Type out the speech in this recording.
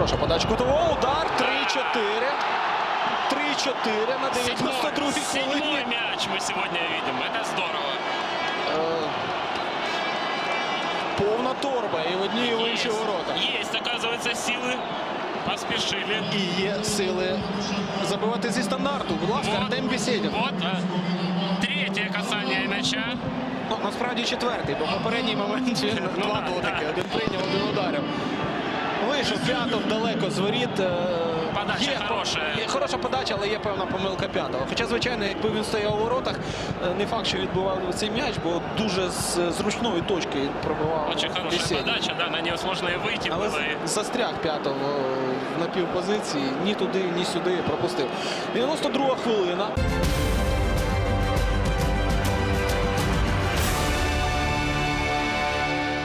Хороша подача кутового. Удар. 3-4. 3-4 на 92-й Седьмой, хвилині. седьмой мяч мы сегодня видим. Это здорово. Е, Повна торба і в одні, і в інші ворота. есть, оказывается, силы. Поспешили. І є сили забивати зі стандарту. Будь ласка, Вот. Артем Бесєдін. Вот. а, Третье касание мяча. Ну, насправді четвертий, бо попередній момент він Ну, два да, було да. таке. Один прийняв, один ударив. Вийшов п'ятов далеко з воріт. Е, Подача хороша. Є хороша подача, але є певна помилка п'ятого. Хоча, звичайно, якби він стояв у воротах, е, не факт, що відбував цей м'яч, бо дуже з зручної точки пробивав. Очень хорошая Бесєдін. подача, да, на нее сложно и выйти Але было. застряг п'ятого на півпозиції. Ні туди, ні сюди пропустив. 92 хвилина.